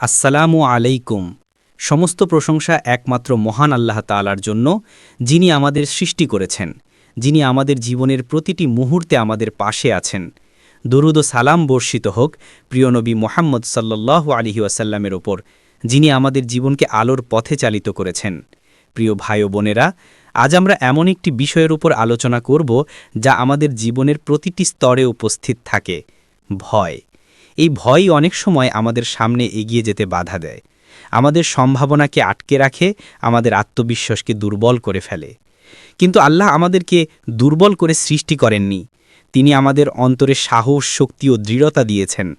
আসসালামু আলাইকুম। সমস্ত প্রশংসা একমাত্র মহান আল্লাহ তালার জন্য, যিনি আমাদের সৃষ্টি করেছেন, যিনি আমাদের জীবনের প্রতিটি মুহূর্তে আমাদের পাশে আছেন। দরুদ ও সালাম বর্ষিত হোক প্রিয়নবী মোহাম্মদ সাল্লাহ আলিহি ওয়াসাল্লামের ওপর, যিনি আমাদের জীবনকে আলোর পথে চালিত করেছেন। প্রিয় ভাই বোনেরা, আজ আমরা এমন একটি বিষয়ের উপর আলোচনা করব যা আমাদের জীবনের প্রতিটি স্তরে উপস্থিত থাকে, ভয়। এই ভয়ই অনেক সময় আমাদের সামনে এগিয়ে যেতে বাধা দেয়। আমাদের সম্ভাবনাকে আটকে রাখে, আমাদের আত্মবিশ্বাসকে দুর্বল করে ফেলে। কিন্তু আল্লাহ আমাদেরকে দুর্বল করে সৃষ্টি করেননি। তিনি আমাদের অন্তরে সাহস, শক্তি ও দৃঢ়তা দিয়েছেন।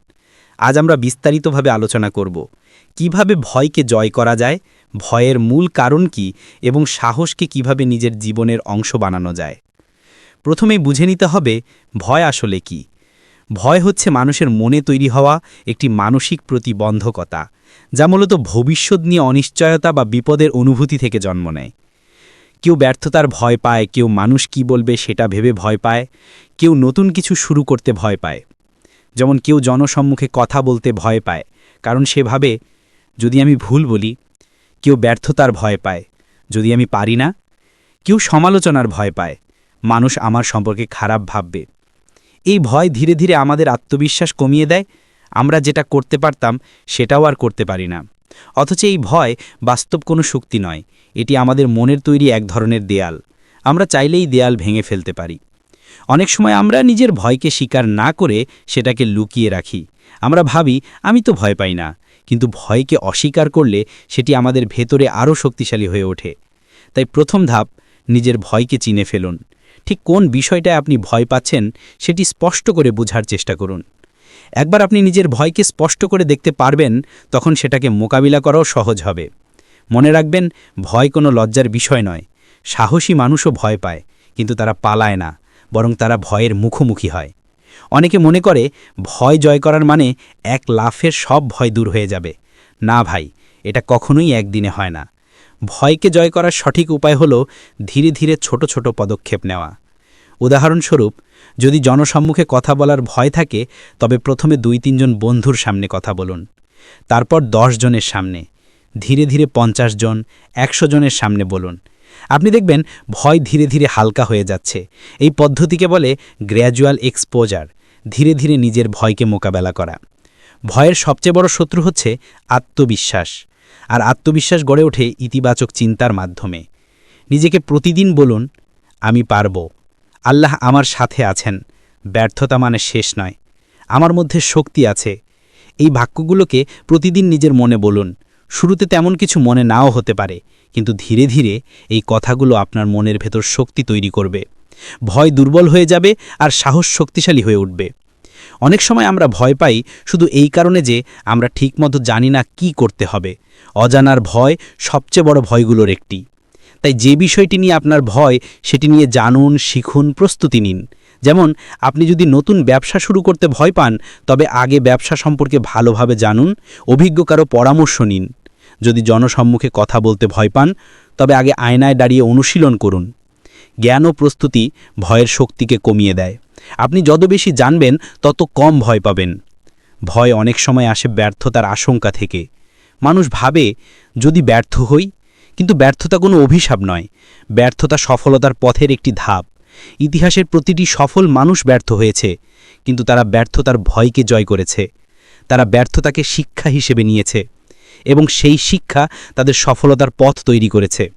আজ আমরা বিস্তারিতভাবে আলোচনা করব, কীভাবে ভয়কে জয় করা যায়, ভয়ের মূল কারণ কি এবং সাহসকে কীভাবে নিজের জীবনের অংশ বানানো যায়। প্রথমেই বুঝে নিতে হবে, ভয় আসলে কি? ভয় হচ্ছে মানুষের মনে তৈরি হওয়া একটি মানসিক প্রতিবন্ধকতা, যা মূলত ভবিষ্যৎ নিয়ে অনিশ্চয়তা বা বিপদের অনুভূতি থেকে জন্ম নেয়। কেউ ব্যর্থতার ভয় পায়, কেউ মানুষ কি বলবে সেটা ভেবে ভয় পায়, কেউ নতুন কিছু শুরু করতে ভয় পায়। যেমন কেউ জনসম্মুখে কথা বলতে ভয় পায়, কারণ সে ভাবে, যদি আমি ভুল বলি, কেউ ব্যর্থতার ভয় পায়। যদি আমি পারি না, কেউ সমালোচনার ভয় পায়। মানুষ আমার সম্পর্কে খারাপ ভাববে। এই ভয় ধীরে ধীরে আমাদের আত্মবিশ্বাস কমিয়ে দেয়, আমরা যেটা করতে পারতাম সেটাও আর করতে পারি না। অথচ এই ভয় বাস্তব কোনো শক্তি নয়, এটি আমাদের মনের তৈরি এক ধরনের দেয়াল। আমরা চাইলেই দেয়াল ভেঙে ফেলতে পারি। অনেক সময় আমরা নিজের ভয়কে স্বীকার না করে সেটাকে লুকিয়ে রাখি। আমরা ভাবি, আমি তো ভয় পাই না। কিন্তু ভয়কে অস্বীকার করলে সেটি আমাদের ভেতরে আরও শক্তিশালী হয়ে ওঠে। তাই প্রথম ধাপ, নিজের ভয়কে চিনে ফেলুন। ঠিক কোন বিষয়টায় আপনি ভয় পাচ্ছেন সেটি স্পষ্ট করে বোঝার চেষ্টা করুন। একবার আপনি নিজের ভয়কে স্পষ্ট করে দেখতে পারবেন, তখন সেটাকে মোকাবিলা করাও সহজ হবে। মনে রাখবেন, ভয় কোনো লজ্জার বিষয় নয়। সাহসী মানুষও ভয় পায়, কিন্তু তারা পালায় না, বরং তারা ভয়ের মুখোমুখি হয়। অনেকে মনে করে, ভয় জয় করার মানে এক লাফের সব ভয় দূর হয়ে যাবে। না ভাই, এটা কখনোই একদিনে হয় না। ভয়কে জয় করার সঠিক উপায় হল ধীরে ধীরে ছোট ছোট পদক্ষেপ নেওয়া। উদাহরণস্বরূপ, যদি জনসম্মুখে কথা বলার ভয় থাকে, তবে প্রথমে দুই তিনজন বন্ধুর সামনে কথা বলুন। তারপর দশ জনের সামনে। ধীরে ধীরে পঞ্চাশ জন, একশো জনের সামনে বলুন। আপনি দেখবেন ভয় ধীরে ধীরে হালকা হয়ে যাচ্ছে। এই পদ্ধতিকে বলে গ্র্যাজুয়াল এক্সপোজার, ধীরে ধীরে নিজের ভয়কে মোকাবেলা করা। ভয়ের সবচেয়ে বড় শত্রু হচ্ছে আত্মবিশ্বাস। আর আত্মবিশ্বাস গড়ে ওঠে ইতিবাচক চিন্তার মাধ্যমে। নিজেকে প্রতিদিন বলুন, আমি পারব। আল্লাহ আমার সাথে আছেন। ব্যর্থতা মানে শেষ নয়। আমার মধ্যে শক্তি আছে। এই বাক্যগুলোকে প্রতিদিন নিজের মনে বলুন। শুরুতে তেমন কিছু মনে নাও হতে পারে, কিন্তু ধীরে ধীরে এই কথাগুলো আপনার মনের ভেতর শক্তি তৈরি করবে। ভয় দুর্বল হয়ে যাবে আর সাহস শক্তিশালী হয়ে উঠবে। অনেক সময় আমরা ভয় পাই শুধু এই কারণে যে আমরা ঠিকমতো জানি না কি করতে হবে। অজানার ভয় সবচেয়ে বড় ভয়গুলোর একটি। তাই যে বিষয়টি নিয়ে আপনার ভয়, সেটি নিয়ে জানুন, শিখুন, প্রস্তুতি নিন। যেমন, আপনি যদি নতুন ব্যবসা শুরু করতে ভয় পান, তবে আগে ব্যবসা সম্পর্কে ভালোভাবে জানুন, অভিজ্ঞ কারও পরামর্শ নিন। যদি জনসম্মুখে কথা বলতে ভয় পান, তবে আগে আয়নায় দাঁড়িয়ে অনুশীলন করুন। জ্ঞান ও প্রস্তুতি ভয়ের শক্তিকে কমিয়ে দেয়। আপনি যত বেশি জানবেন, তত কম ভয় পাবেন। ভয় অনেক সময় আসে ব্যর্থতার আশঙ্কা থেকে। মানুষ ভাবে, যদি ব্যর্থ হই? কিন্তু ব্যর্থতা কোনো অভিশাপ নয়। ব্যর্থতা সফলতার পথের একটি ধাপ। ইতিহাসের প্রতিটি সফল মানুষ ব্যর্থ হয়েছে, কিন্তু তারা ব্যর্থতার ভয়কে জয় করেছে। তারা ব্যর্থতাকে শিক্ষা হিসেবে নিয়েছে এবং সেই শিক্ষা তাদের সফলতার পথ তৈরি করেছে।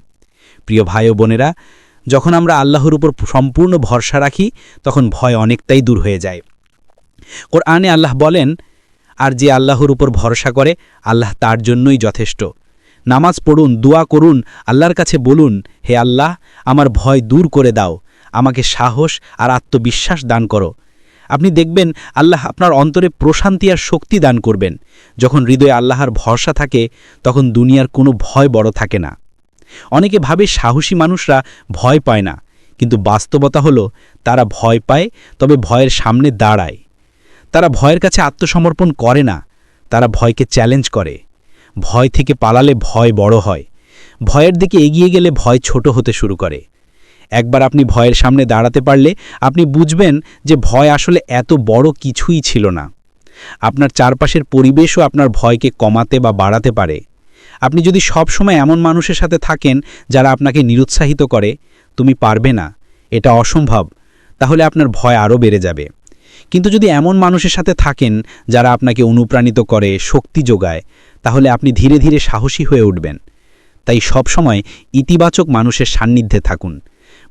প্রিয় ভাই ও বোনেরা যখন আমরা আল্লাহর উপর সম্পূর্ণ ভরসা রাখি, তখন ভয় অনেকটাই দূর হয়ে যায়। কোরআনে আল্লাহ বলেন, আর যে আল্লাহর উপর ভরসা করে, আল্লাহ তার জন্যই যথেষ্ট। নামাজ পড়ুন, দোয়া করুন, আল্লাহর কাছে বলুন, হে আল্লাহ, আমার ভয় দূর করে দাও, আমাকে সাহস আর আত্মবিশ্বাস দান করো। আপনি দেখবেন, আল্লাহ আপনার অন্তরে প্রশান্তি আর শক্তি দান করবেন। যখন হৃদয়ে আল্লাহর ভরসা থাকে, তখন দুনিয়ার কোনো ভয় বড় থাকে না। অনেকে ভাবে সাহসী মানুষরা ভয় পায় না, কিন্তু বাস্তবতা হলো তারা ভয় পায়, তবে ভয়ের সামনে দাঁড়ায়। তারা ভয়ের কাছে আত্মসমর্পণ করে না, তারা ভয়কে চ্যালেঞ্জ করে। ভয় থেকে পালালে ভয় বড় হয়। ভয়ের দিকে এগিয়ে গেলে ভয় ছোট হতে শুরু করে। একবার আপনি ভয়ের সামনে দাঁড়াতে পারলে আপনি বুঝবেন যে ভয় আসলে এত বড় কিছুই ছিল না। আপনার চারপাশের পরিবেশও আপনার ভয়কে কমাতে বা বাড়াতে পারে। আপনি যদি সব সময় এমন মানুষের সাথে থাকেন যারা আপনাকে নিরুৎসাহিত করে, তুমি পারবে না। এটা অসম্ভব। তাহলে আপনার ভয় আরও বেড়ে যাবে। কিন্তু যদি এমন মানুষের সাথে থাকেন যারা আপনাকে অনুপ্রাণিত করে, শক্তি যোগায়, তাহলে আপনি ধীরে ধীরে সাহসী হয়ে উঠবেন। তাই সবসময় ইতিবাচক মানুষের সান্নিধ্যে থাকুন।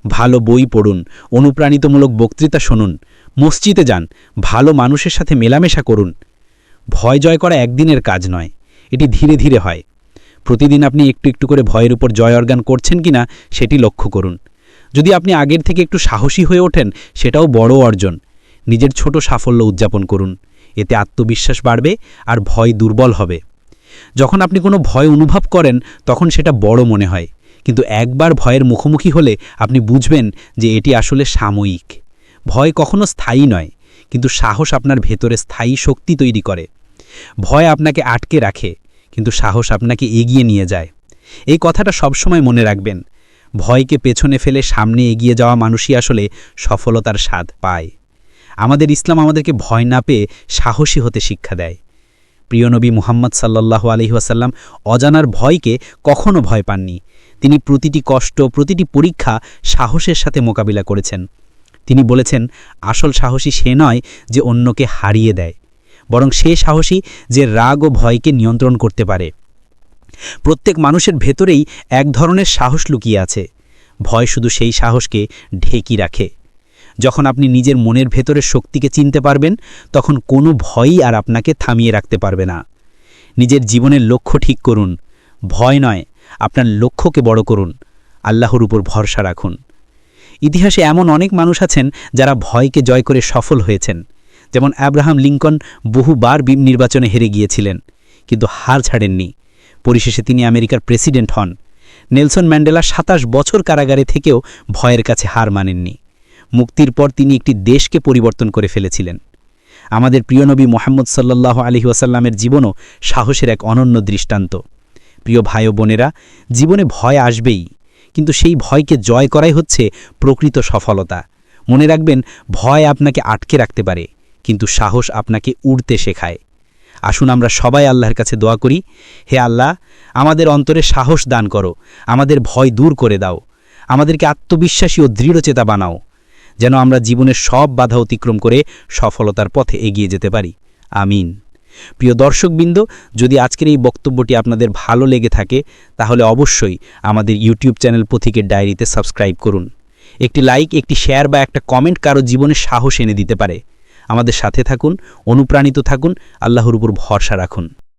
ভালো বই পড়ুন, অনুপ্রাণিতমূলক বক্তৃতা শুনুন, মসজিদে যান, ভালো মানুষের সাথে মেলামেশা করুন। ভয় জয় করা একদিনের কাজ নয়, এটি ধীরে ধীরে হয়। প্রতিদিন আপনি একটু একটু করে ভয়ের উপর জয় অর্গান করছেন কিনা সেটি লক্ষ্য করুন। যদি আপনি আগের থেকে একটু সাহসী হয়ে ওঠেন, সেটাও বড় অর্জন। নিজের ছোট সাফল্য উদযাপন করুন। এতে আত্মবিশ্বাস বাড়বে আর ভয় দুর্বল হবে। যখন আপনি কোনো ভয় অনুভব করেন, তখন সেটা বড় মনে হয়। কিন্তু একবার ভয়ের মুখোমুখি হলে আপনি বুঝবেন যে এটি আসলে সাময়িক। ভয় কখনো স্থায়ী নয়, কিন্তু সাহস আপনার ভেতরে স্থায়ী শক্তি তৈরি করে। ভয় আপনাকে আটকে রাখে কিন্তু সাহস আপনাকে এগিয়ে নিয়ে যায়। এই কথাটা সবসময় মনে রাখবেন। ভয়কে পেছনে ফেলে সামনে এগিয়ে যাওয়া মানুষই আসলে সফলতার স্বাদ পায়। আমাদের ইসলাম আমাদেরকে ভয় না পেয়ে সাহসী হতে শিক্ষা দেয়। প্রিয় নবী মুহাম্মদ সাল্লাল্লাহু আলহিহাসাল্লাম অজানার ভয়কে কখনো ভয় পাননি। তিনি প্রতিটি কষ্ট, প্রতিটি পরীক্ষা সাহসের সাথে মোকাবিলা করেছেন। তিনি বলেছেন, আসল সাহসী সে নয় যে অন্যকে হারিয়ে দেয়। বরং সে সাহসী যে রাগ ও ভয়কে নিয়ন্ত্রণ করতে পারে। প্রত্যেক মানুষের ভেতরেই এক ধরনের সাহস লুকিয়ে আছে। ভয় শুধু সেই সাহসকে ঢেকি রাখে। যখন আপনি নিজের মনের ভেতরের শক্তিকে চিনতে পারবেন, তখন কোনো ভয়ই আর আপনাকে থামিয়ে রাখতে পারবে না। নিজের জীবনের লক্ষ্য ঠিক করুন। ভয় নয়, আপনার লক্ষ্যকে বড় করুন। আল্লাহর উপর ভরসা রাখুন। ইতিহাসে এমন অনেক মানুষ আছেন যারা ভয়কে জয় করে সফল হয়েছেন। যেমন অ্যাব্রাহাম লিঙ্কন বহুবার নির্বাচনে হেরে গিয়েছিলেন, কিন্তু হার ছাড়েননি। পরিশেষে তিনি আমেরিকার প্রেসিডেন্ট হন। নেলসন ম্যান্ডেলা সাতাশ বছর কারাগারে থেকেও ভয়ের কাছে হার মানেননি। মুক্তির পর তিনি একটি দেশকে পরিবর্তন করে ফেলেছিলেন। আমাদের প্রিয় নবী মোহাম্মদ সাল্লাহ আলহি ওয়াসাল্লামের জীবনও সাহসের এক অনন্য দৃষ্টান্ত। প্রিয় ভাই ও বোনেরা, জীবনে ভয় আসবেই, কিন্তু সেই ভয়কে জয় করাই হচ্ছে প্রকৃত সফলতা। মনে রাখবেন, ভয় আপনাকে আটকে রাখতে পারে। কিন্তু সাহস আপনাকে উড়তে শেখায়। আসুন আমরা সবাই আল্লাহর কাছে দোয়া করি, হে আল্লাহ, আমাদের অন্তরে সাহস দান করো, আমাদের ভয় দূর করে দাও, আমাদেরকে আত্মবিশ্বাসী ও দৃঢ়চেতা বানাও, যেন আমরা জীবনের সব বাধা অতিক্রম করে সফলতার পথে এগিয়ে যেতে পারি। আমিন। প্রিয় দর্শকবৃন্দ, যদি আজকের এই বক্তব্যটি আপনাদের ভালো লেগে থাকে, তাহলে অবশ্যই আমাদের ইউটিউব চ্যানেল পথিকের ডায়েরিতে সাবস্ক্রাইব করুন। একটি লাইক, একটি শেয়ার বা একটা কমেন্ট কারও জীবনে সাহস এনে দিতে পারে। আমাদের সাথে থাকুন অনুপ্রাণিত থাকুন আল্লাহর উপর ভরসা রাখুন।